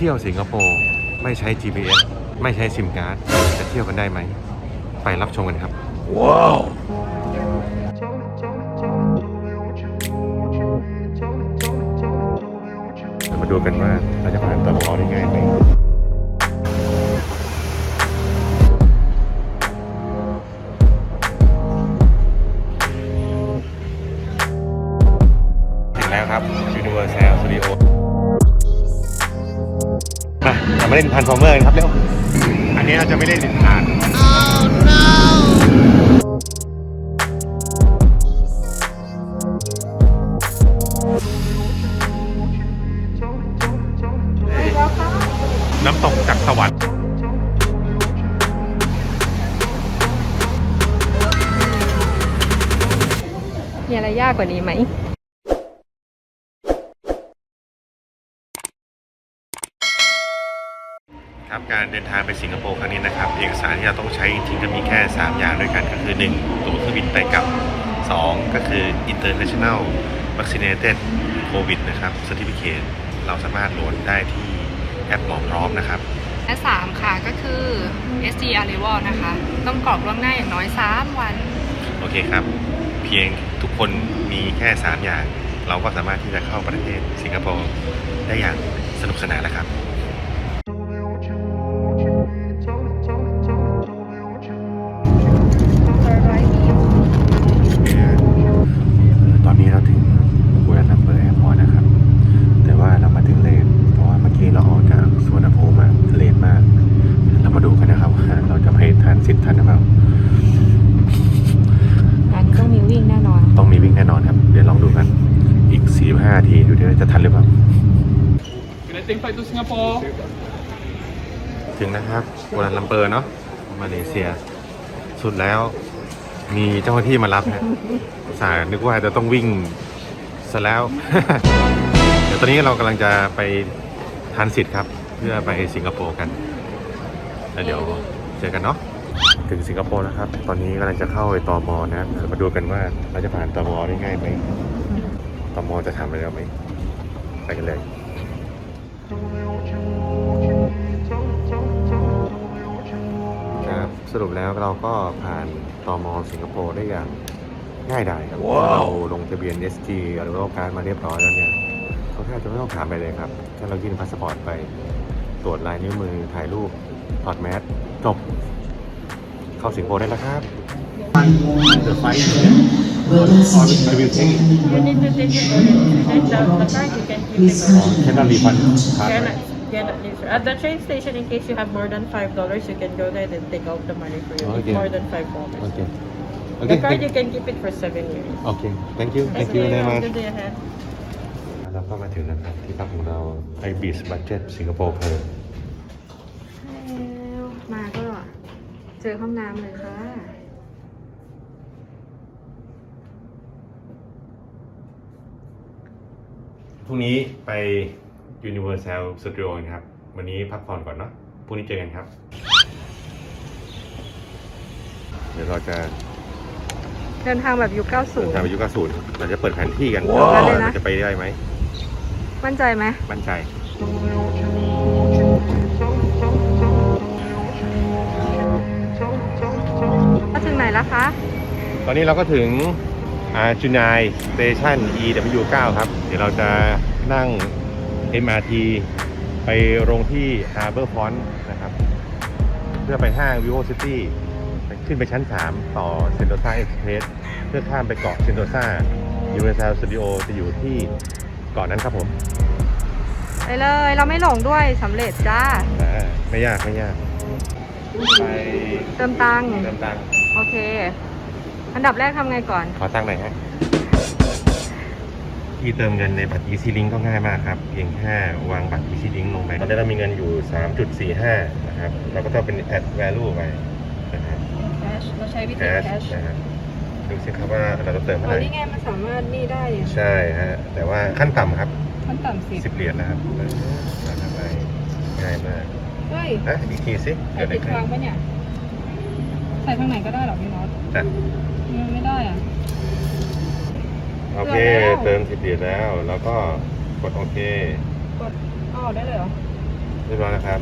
เที่ยวสิงคโปร์ไม่ใช้ GPS ไม่ใช้ซิมการ์ดจะเที่ยวกันได้ไหม ไปรับชมกันครับ ว้าวมาดูกันว่าเราจะผ่านตมได้ง่ายไหมถึงแล้วครับ มาเรามาเล่นพันฟอร์เมอร์กันครับเร็วอันนี้เราจะไม่เล่นดินทานน้ำตกจากสวรรค์มีอะไรยากกว่านี้ไหม ครับการเดินทางไปสิงคโปร์ครั้งนี้นะครับเอกสารที่เราต้องใช้จริงๆก็มีแค่ 3 อย่างด้วยกันก็คือ 1 ตั๋วเครื่องบินไปกลับ 2 ก็คือ international vaccinated covid นะครับ certificate เราสามารถโหลดได้ที่แอปหมอพร้อมนะครับและสามค่ะก็คือ SG Arrival นะคะ ต้องกรอกล่วงหน้าอย่างน้อย 3 วัน โอเคครับ เพียงทุกคนมีแค่ 3 อย่าง เราก็สามารถที่จะเข้าประเทศสิงคโปร์ได้อย่างสนุกสนานแล้วครับ เปอร์เนาะมาเลเซีย สุดแล้วมีเจ้าหน้าที่มารับฮะสายนึกว่าจะต้องวิ่งซะแล้ว เดี๋ยวตอนนี้เรากำลังจะไปทานสิทธิ์ครับ เพื่อไปสิงคโปร์กันแล้วเดี๋ยวเจอกันเนาะถึงสิงคโปร์แล้วครับ ตอนนี้กำลังจะเข้าไปตอมอนะเดี๋ยวมาดูกันว่าเราจะผ่านตอมอได้ง่ายไหมตอมอจะถามอะไรเราไหมไปกันเลย สรุปแล้วเราก็ผ่านตอมอสิงคโปร์ได้อย่างง่ายดายครับเราลงทะเบียน SG หรือว่าการดมาเรียบร้อยแล้วเนี่ยเขาแทบจะไม่ต้องถามไปเลยครับแค่เรายื่นพาสปอร์ตไปตรวจลายนิ้วมือถ่ายรูปถอดแมสจบ เข้าสิงคโปร์ได้แล้วครับ The flight or I will take it You need to take it and the, the card you can keep it. cannot refund card Cannot, right? cannot leave, sir. At the train station, in case you have more than five dollars, you can go there and take out the money for you. It's Okay. more than five dollars. Okay The Okay card thank- you can keep it for seven years. Okay thank you thank you very much Good day ahead. เราก็มาถึงแล้วครับที่พักของเราไอบิสบัตเจ็ตสิงคโปร์เพลมาก็เจอห้องน้ำเลยค่ะพรุ่งนี้ไป Universal Studio กันครับ วันนี้พักผ่อนก่อนเนาะพรุ่งนี้เจอกันครับ เดี๋ยวเราจะเดินทางแบบยุคเดินทางไปยุค90เราจะเปิดแผนที่กันว้าวว่าเลยนะเราจะไปได้ไหม90มั่นใจไหมมั่นใจ มาถึงไหนแล้วคะ ตอนนี้เราก็ถึงอาจูนายสเตชัน EW9 ครับ เดี๋ยวเราจะนั่ง MRT ไปลงที่ Harbor Front นะครับ เพื่อไปห้าง Vivo City ไปขึ้นไปชั้น 3 ต่อ Sentosa Express เพื่อข้ามไปเกาะ Sentosa Universal Studio จะอยู่ที่เกาะนั้นครับผม ไปเลยเราไม่หลงด้วยสำเร็จจ้า อ่า ไม่ยากไม่ยาก ไปเติมตังค์เติมตังค์โอเค อันดับแรกทำไงก่อน ขอตังค์หน่อยฮะ ที่เติมเงินในบัตร Easy Link ก็ง่ายมากครับ เพียงแค่วางบัตร Easy Link ลงไปตอนนี้เรามีเงินอยู่ 3.45 นะครับ เราก็ต้องเป็น add value ไปนะครับ cash เราใช้วิธี cash cash นะครับดูสิครับว่าเราจะเติมอ๋เท่าอไหร่นี่ไงมันสามารถนี่ได้เนี่ยใช่ฮะ แต่ว่าขั้นต่ำครับขั้นต่ำสิบ10เหรียญนะครับเออเราทำไปง่ายมากเฮ้ยนะอีกทีสิใส่เกิดอะไรติดขึ้นทางปะเนี่ยใส่ทางไหนก็ได้เหรอพี่น็อตอะมันไม่ได้อะ โอเค เติมแล้วเติม10เหรียญแล้ว แล้วก็กดโอเค กดเอาออกได้เลยเหรอ เรียบร้อยแล้วครับ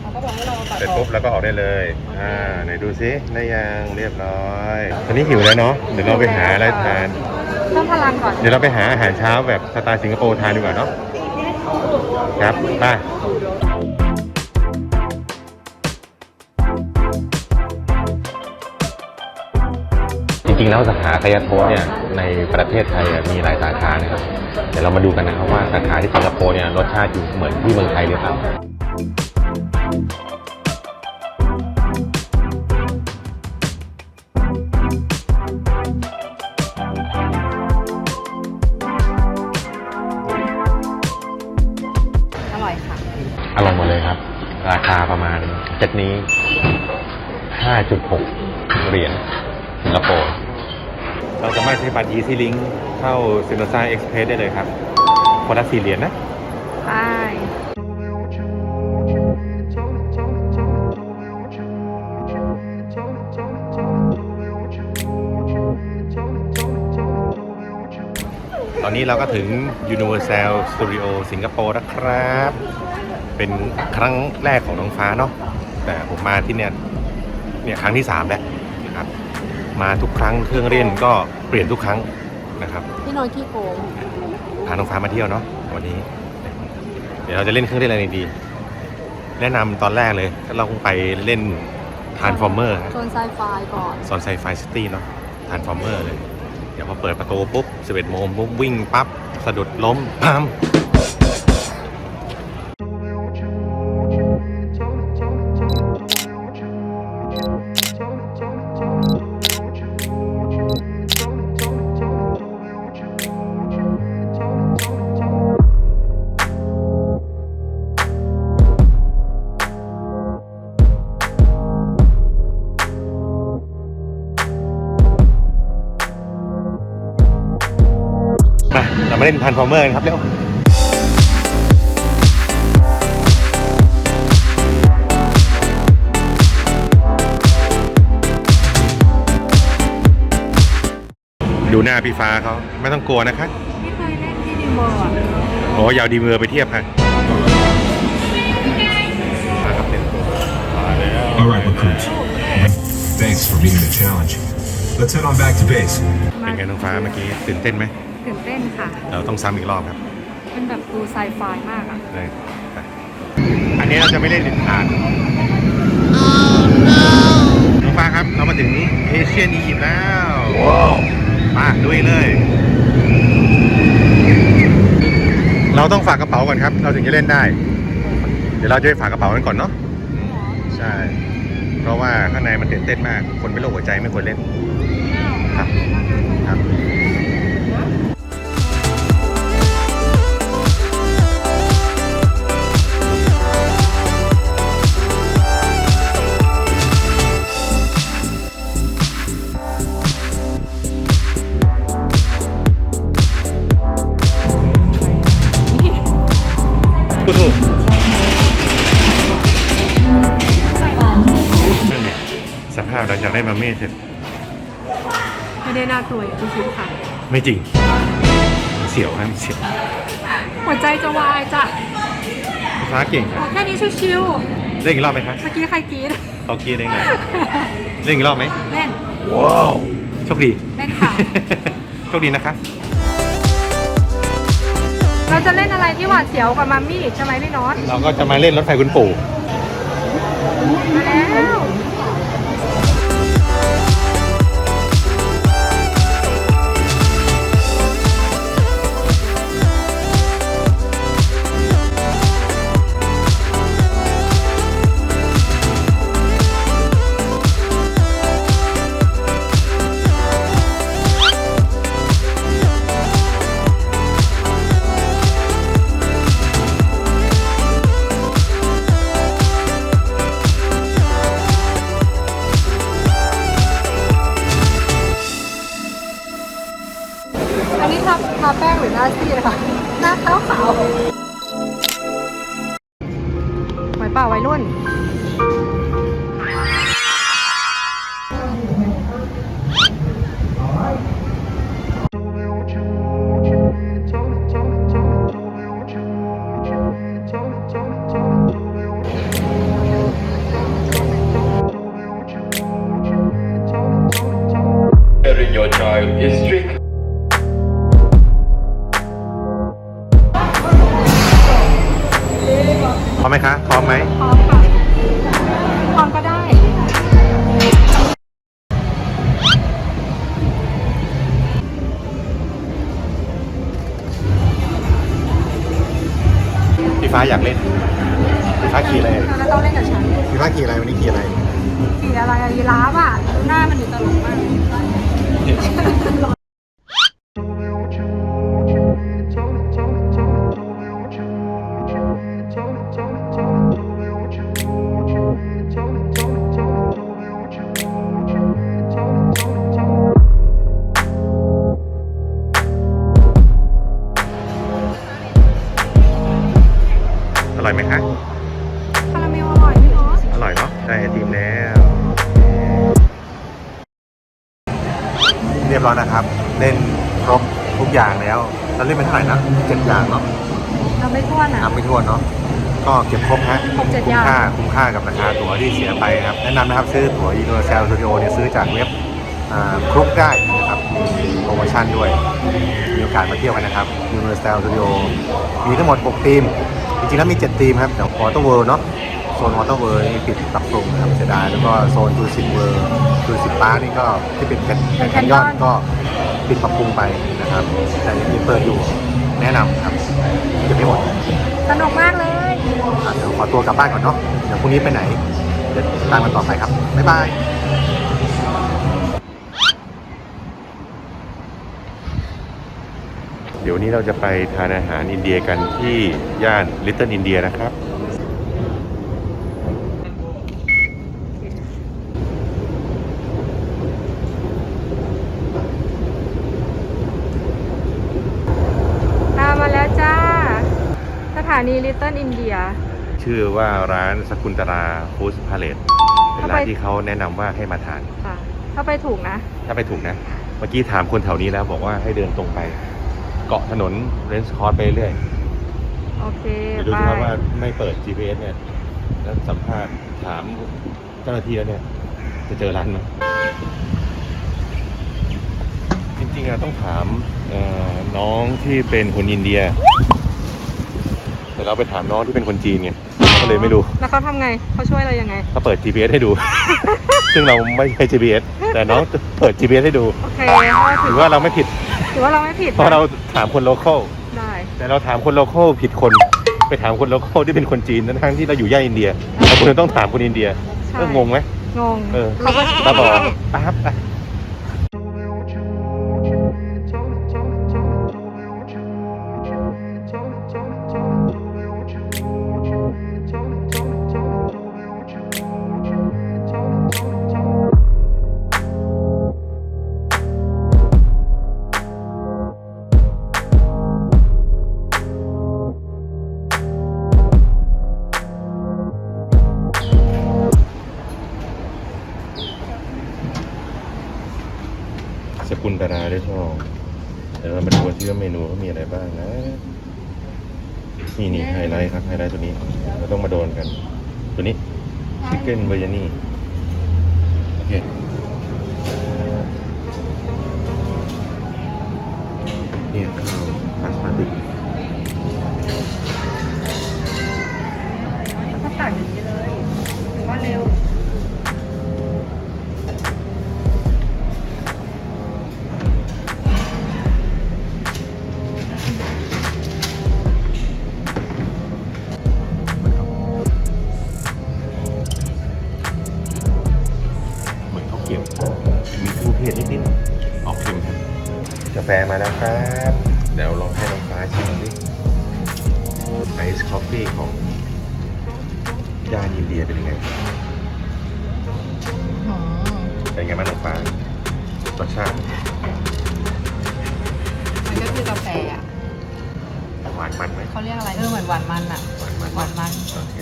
เขาก็บอกให้เราตัดเสร็จออปุ๊กบแล้วก็ออกได้เลย อ่า ไหนดูซิได้ยังเรียบร้อย ตอนนี้หิวแล้วเนาะ เดี๋ยวเราไปหาอะไรทานเพิ่มพลังก่อน เดี๋ยวเราไปหาอาหารเช้าแบบสไตล์สิงคโปร์ทานดีกว่าเนาะ ครับ ไป จริงๆแล้วสาขาคายาโทะเนี่ยในประเทศไทยอะมีหลายสาขานะครับ เดี๋ยวเรามาดูกันนะครับว่าสาขาที่สิงคโปร์เนี่ยรสชาติอยู่เหมือนที่เมืองไทยหรือเปล่าอร่อยค่ะ อร่อยหมดเลยครับ ราคาประมาณเจ็ดนี้ 5.6 เหรียญสิงคโปร์เราสามารถใช้บัตร Easy Link เข้า s i n o s a Express ได้เลยครับคนละสี่เหรียญนะไปตอนนี้เราก็ถึง Universal Studio สิงคโปร์แล้วครับ เป็นครั้งแรกของน้องฟ้าเนาะ แต่ผมมาที่เนี่ย เนี่ยครั้งที่ 3 แล้วนะครับ มาทุกครั้งเครื่องเล่นก็เปลี่ยนทุกครั้งนะครับพี่น้อยขี้โกงพาน้องฟ้ามาเที่ยวเนาะวันนี้ เดี๋ยวเราจะเล่นเครื่องเล่นอะไรดี แนะนำตอนแรกเลยเราคงไปเล่นทานฟอร์เมอร์โซนไซไฟก่อนซอนไซไฟซิตี้เนาะทานฟอร์เมอร์เลย เดี๋ยวพอเปิดประตูปุ๊บ 11โมงปุ๊บวิ่งปั๊บสะดุดล้มพาม มาเรามาเล่นทานฟอร์เมอร์กันครับเร็วดูหน้าพี่ฟ้าเขาไม่ต้องกลัวนะคะไม่เคยเล่นที่ดิมเบอร์อะโอ้ยาวดีมือไปเทียบค่ะมาครับเต็มตัวมาแล้ว All right, recruits. Thanks for meeting the challenge. Let's head on back to base. เป็นไงน้องฟ้าเมื่อกี้ตื่นเต้นไหม ตื่นเต้นค่ะ เราต้องซ้ำอีกรอบครับเป็นแบบดูไซไฟมากอะเลยไปอันนี้เราจะไม่เล่นเด็ดขาดน้องฟ้าครับ เรามาถึงเอเชียนอียิปต์แล้วมาด้วยเลย เราต้องฝากกระเป๋าก่อนครับ เราถึงจะเล่นได้ เดี๋ยวเราจะไปฝากกระเป๋ากันก่อนเนาะใช่ เพราะว่าข้างในมันตื่นเต้นมาก คนเป็นโรคหัวใจไม่ควรเล่นครับากลัวอย่างที่คิดค่ะ ไม่จริง เสียวฮะเสียวหัวใจจะวายจ้ะฟ้าเก่งขค่ะอแค่นี้ชิวเล่นอีกรอบไหมครับๆเมื่อกี้ใครกรีดเขากีดเองเลยเล่นอีกรอบไหมเล่น ว้าวโชคดีเล่นค่ะ โชคดีนะคะเราจะเล่นอะไรที่หวาดเสียวกับมัมมี่ใช่ไหมพี่โน็อตเราก็จะมาเล่นรถไฟคุณปู่ วันนี้ขี่อะไรขี่อะไรอะยีราฟอะหน้ามันดูตลกมาก ไปนะครับ แนะนำนะครับซื้อตั๋ว Universal Studio เนี่ยซื้อจากเว็บอ่าครุกได้นะครับมีโปรโมชั่นด้วย มีโอกาสมาเที่ยวกันนะครับ Universal Studio มีทั้งหมด 6 ทีม จริงๆแล้วมี 7 ทีมครับแต่วอเตอร์เวิร์เนาะโซนวอเตอร์เวิร์นี่ปิดปรับปรุงนะครับเสียดายแล้วก็โซนทูสิตเวิร์ทูสิตพาร์คนี่ก็ที่เป็นเป็นเป็นแคนยอนก็ปิดปรับปรุงไปนะครับ แต่ยังมีเปิดอยู่แนะนำครับเก็บไม่หมดสนุกมากเลยอะเดี๋ยวขอตัวกลับบ้านก่อนเนาะเดี๋ยวพรุ่งนี้ไปไหน เดี๋ยวตามกันต่อไปครับ บ๊ายบายเดี๋ยวนี้เราจะไปทานอาหารอินเดียกันที่ย่านลิตเติ้ลอินเดียนะครับ ตามมาแล้วจ้า สถานีลิตเติ้ลอินเดีย ชื่อว่าร้านสกุลตราฟู้ดพาเลตเป็นร้านที่เขาแนะนำว่าให้มาทาน ค่ะถ้าไปถูกนะ ถ้าไปถูกนะ เมื่อกี้ถามคนแถวนี้แล้วบอกว่าให้เดินตรงไป เกาะถนนเรนส์คอร์สไปเรื่อยโอเคเดี๋ยวดูไปสิครับว่าไม่เปิด GPS เนี่ย แล้วสัมภาษณ์ถามเจ้าหน้าที่แล้วเนี่ย จะเจอร้านไหมจริงๆอะต้องถามเอ่อน้องที่เป็นคนอินเดีย แต่เราไปถามน้องที่เป็นคนจีนไง ก็เลยไม่รู้ แล้วเขาทำไงเขาช่วยเรายังไงเขาเปิด GPS ให้ดู ซึ่งเราไม่ใช่ GPS แต่น้องเปิด GPS ให้ดูโอเคถือว่าเราไม่ผิด ถือว่าเราไม่ผิดเพราะเราถามคนโลเคอลได้แต่เราถามคนโลเคอลผิดคน ไปถามคนโลเคอลที่เป็นคนจีนทั้งๆที่เราอยู่ย่านอินเดียเราควรจะต้องถามคนอินเดียใช่ก็งงไหมงงเออเขาก็บ้าบอปั๊บไป สกุลตราได้ช่องเดี๋ยวเรามาดูว่าที่ว่าเมนูเขามีอะไรบ้างนะ นี่นี่ไฮไลท์ครับไฮไลท์ตัวนี้เราต้องมาโดนกัน ตัวนี้ชิคเก้นเบอร์ยานี่โอเค เหมือนข้าวเกรี๊ยวมีเครื่องเทศนิดๆออกเค็มครับกาแฟมาแล้วครับ เดี๋ยวลองให้น้องฟ้าชิมดิไอซ์คอฟฟี่ของย่านอินเดียเป็นยังไงเป็นไงบ้างน้องฟ้ารสชาติมันก็คือกาแฟอะหวานมันไหมเขาเรียกอะไรเออเหมือนหวานมันอะหวานมันหวานมันโอเค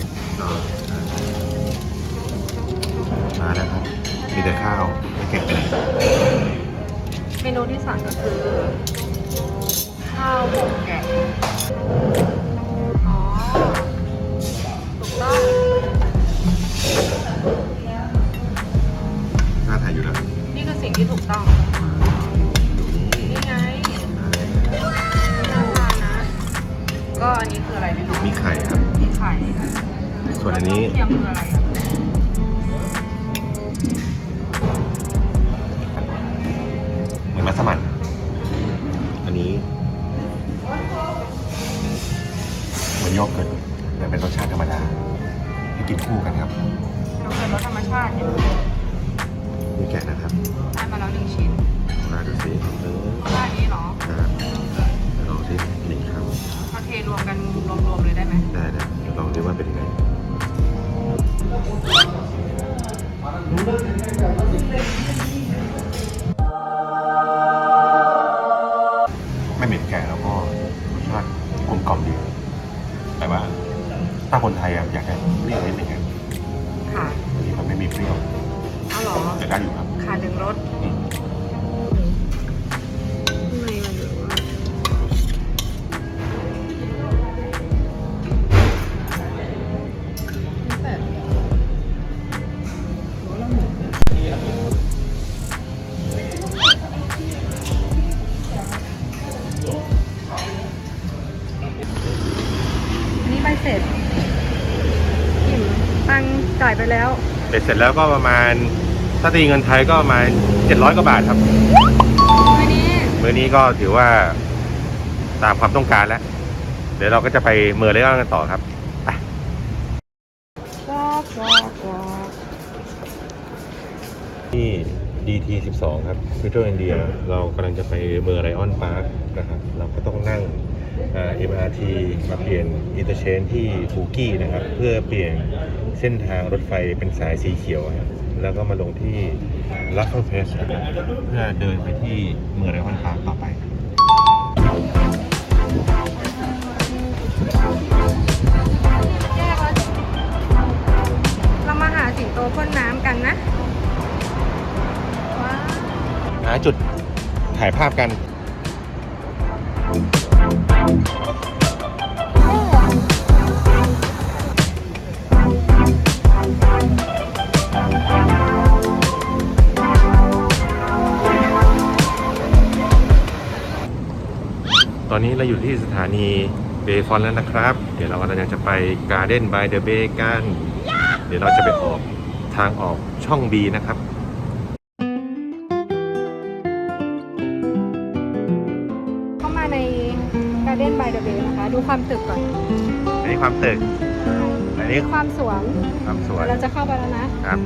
มาแล้วครับ มีแต่ข้าวไม่แข็งเมนูที่สั่งก็คือข้าวหมกแกะอ๋อถูกต้องน่าถ่ายอยู่นะนี่คือสิ่งที่ถูกต้อง นี่ไงน่าทานนะ ก็อันนี้คืออะไรไม่รู้มีไข่ครับ มีไข่ส่วนอันนี้เทียมคืออะไรครับ เแล้วเสร็จแล้วก็ประมาณถ้าตีเงินไทยก็ประมาณ700กว่าบาทครับวันนี้มื้อนี้ก็ถือว่าตามความต้องการแล้ว เดี๋ยวเราก็จะไปเมอร์เลออนกันต่อครับไปว้าวว้าวว้าวที่ DT 12ครับ Little India เรากำลังจะไปเมอร์ไลออนพาร์คนะครับ เราก็ต้องนั่ง อ่า MRT มาเปลี่ยนอินเตอร์เชนที่ฟูกี้นะครับ เพื่อเปลี่ยนเส้นทางรถไฟเป็นสายสีเขียวครับแล้วก็มาลงที่ลัฟเฟิลเพสนะครับเพื่อเดินไปที่เมอร์ไลออนพาร์คต่อไปแยกแล้วเรามาหาสิงโตพ่นน้ำกันนะว้าวหาจุดถ่ายภาพกันต อนนี้เราอยู่ที่สถานีเบฟอนแล้วนะครับ เดี๋ยวเรากำลังจะไป Garden by the Bay กัน เดี๋ยวเราจะไปออกทางออกช่อง B นะครับ คะดูความตึกก่อนอันนี้ความตึก อันนี้ความสวนความสวนเดี๋ยวเราจะเข้าไปแล้วนะครับ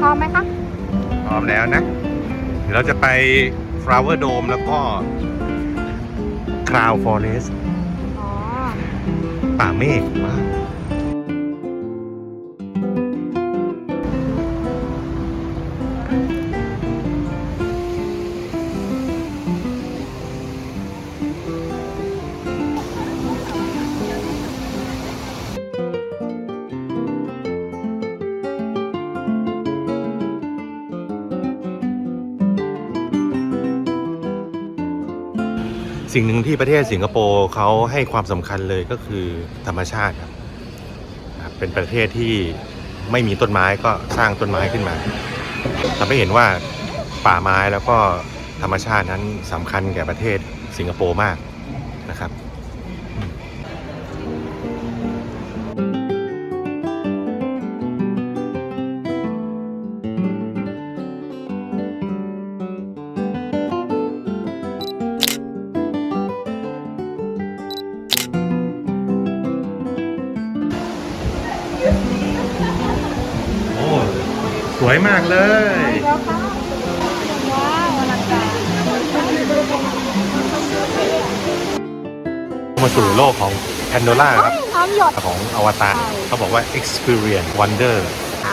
พร้อมไหมคะ พร้อมแล้วนะ เดี๋ยวเราจะไป Flower Dome แล้วก็ Cloud Forest อ๋อ ป่าเมฆว้าว สิ่งหนึ่งที่ประเทศสิงคโปร์เขาให้ความสำคัญเลยก็คือธรรมชาติครับครับเป็นประเทศที่ไม่มีต้นไม้ก็สร้างต้นไม้ขึ้นมาทำให้เห็นว่าป่าไม้แล้วก็ธรรมชาตินั้นสำคัญแก่ประเทศสิงคโปร์มากนะครับ กของแพนโดล่าครับน้ำหยด ของอวตารใช่เขาบอกว่า experience wonder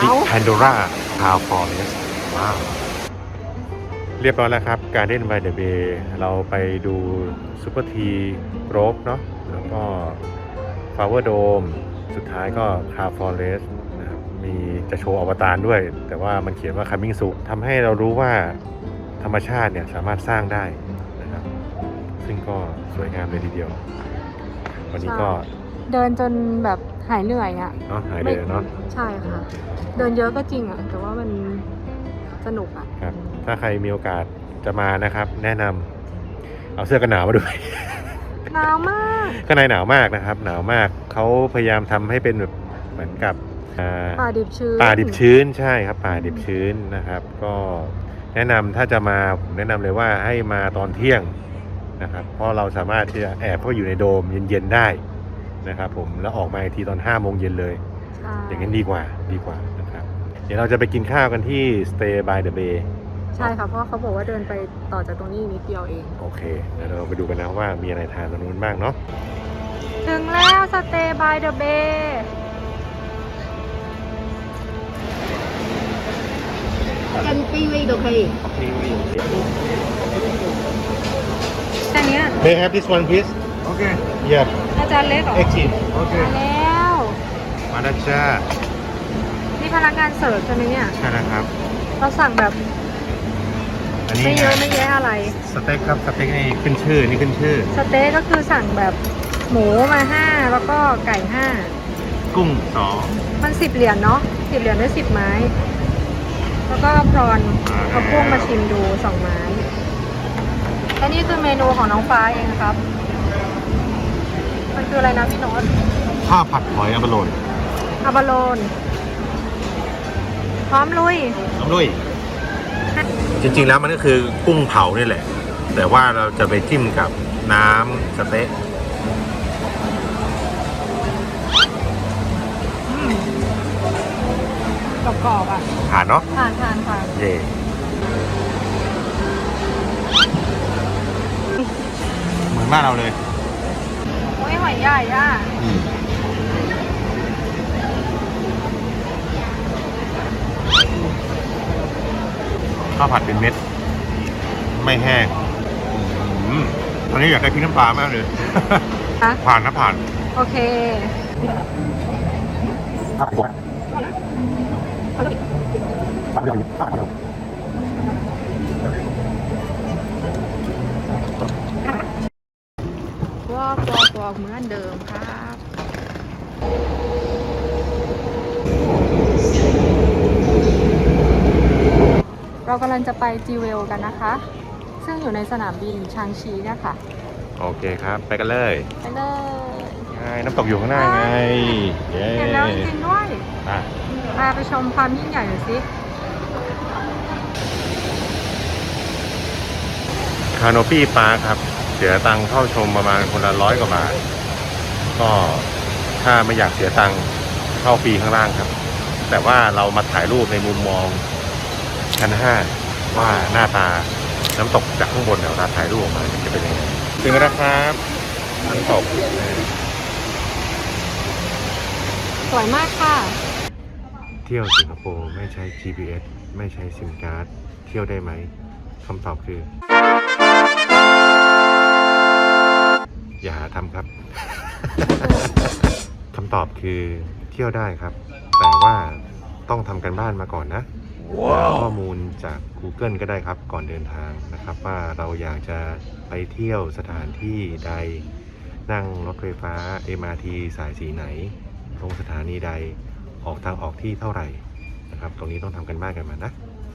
the เอ้า Pandora Cloud Forest ว้าว เรียบร้อยแล้วครับ Garden by the Bay เราไปดู Super T Grove เนาะแล้วก็ Flower Dome สุดท้ายก็ Cloud Forest นะครับมีจะโชว์อวตารด้วย แต่ว่ามันเขียนว่า coming soon ทำให้เรารู้ว่าธรรมชาติเนี่ยสามารถสร้างได้นะครับ ซึ่งก็สวยงามเลยทีเดียว วันนี้ก็เดินจนแบบหายเหนื่อยอะเนาะหายเลยเนาะใช่ค่ะ เดินเยอะก็จริงอะ แต่ว่ามันสนุกอะครับ ถ้าใครมีโอกาสจะมานะครับ แนะนำเอาเสื้อกันหนาวมาด้วยหนาวมากข้างในหนาวมากนะครับ หนาวมากเขาพยายามทำให้เป็นแบบเหมือนกับอ่าป่าดิบชื้นป่าดิบชื้นใช่ครับ ป่าดิบชื้นนะครับ ก็แนะนำถ้าจะมาผมแนะนำเลยว่าให้มาตอนเที่ยง นะครับเพราะเราสามารถที่จะแอบเข้าไปอยู่ในโดมเย็นๆได้นะครับผมแล้วออกมาอีกทีตอน5้าโมงเย็นเลยใช่อย่างนั้นดีกว่าดีกว่านะครับ เดี๋ยวเราจะไปกินข้าวกันที่ Stay by the Bay ใช่ค่ะ เพราะว่าเขาบอกว่าเดินไปต่อจากตรงนี้นิดเดียวเอง โอเคเดี๋ยวเราไปดูกันนะว่ามีอะไรทานตรงนู้นบ้างเนาะถึงแล้วสเตย์บายเดอะเบย์กันตีวีโอเค แต่เนี้ย May I have this one please Okay. Yeah อาจารย์เล็กเหรอ exit มาแล้ว มาแล้วจ้านี่พนักงานเสิร์ฟใช่ไหมเนี่ย ใช่นะครับ เราสั่งแบบอันนี้ไม่เยอะไงไม่แยะอะไร สเต็กครับ สเต็กนี่ขึ้นชื่อ นี่ขึ้นชื่อ สเต๊กก็คือสั่งแบบหมูมาห้าแล้วก็ไก่ห้ากุ้งสอง มันสิบเหรียญเนาะสิบเหรียญได้สิบไม้ แล้วก็พรอนเอาพวกมาชิมดูสองไม้ และนี่คือเมนูของน้องฟ้าเองครับ มันคืออะไรนะพี่โน้ตข้าวผัดหอยอัปโลนอาบาโลน พร้อมลุย น้ำลุย จริงๆแล้วมันก็คือกุ้งเผานี่แหละ แต่ว่าเราจะไปจิ้มกับน้ำสเต๊ะกรอบๆอะผ่านเนาะทานทานค่ะเย่ บ้านเราเลยโอ้ยหอยใหญ่อะข้าวผัดเป็นเม็ด ไม่แห้งอืมตอนนี้อยากได้พริกน้ำปลามากเลย ฮะผ่านนะผ่านโอเควอกว อกวอกเหมือนเดิมครับเรากำลังจะไปจีเวลกันนะคะ ซึ่งอยู่ในสนามบินชางชีเนี่ยค่ะ โอเคครับ ไปกันเลยไปเลยไงน้ำตกอยู่ข้างหน้าไงเย้เห็นแล้วจริงๆด้วยอะพาไปชมความยิ่งใหญ่หน่อยสิคาโนปี้ปาร์คครับ เสียตังค์เข้าชมประมาณคนละร้อยกว่าบาท ก็ถ้าไม่อยากเสียตังค์เข้าฟรีข้างล่างครับ แต่ว่าเรามาถ่ายรูปในมุมมองชั้นห้าว่าหน้าตาน้ำตกจากข้างบนเนี่ยเวลาถ่ายรูปออกมาจะเป็นยังไงถึงแล้วนะครับน้ำตกสวยมากค่ะ เที่ยวสิงคโปร์ไม่ใช้ GPS ไม่ใช้ซิมการ์ด เที่ยวได้ไหมคำตอบคือ อย่าหาทำครับ คำตอบคือเที่ยวได้ครับ แต่ว่าต้องทำกันบ้านมาก่อนนะข้อมูลจาก Google ก็ได้ครับ ก่อนเดินทางนะครับ ว่าเราอยากจะไปเที่ยวสถานที่ใด นั่งรถไฟฟ้า MRT สายสีไหนลงสถานีใดออกทางออกที่เท่าไหร่นะครับ ตรงนี้ต้องทำกันบ้านกันมานะ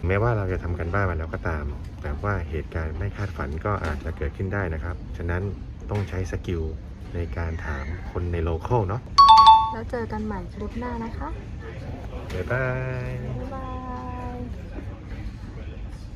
แม้ว่าเราจะทำกันบ้านมาแล้วก็ตาม แต่ว่าเหตุการณ์ไม่คาดฝันก็อาจจะเกิดขึ้นได้นะครับ ฉะนั้น ต้องใช้สกิลในการถามคนในโลเคอลเนาะ แล้วเจอกันใหม่คลิปหน้านะคะ บ๊ายบาย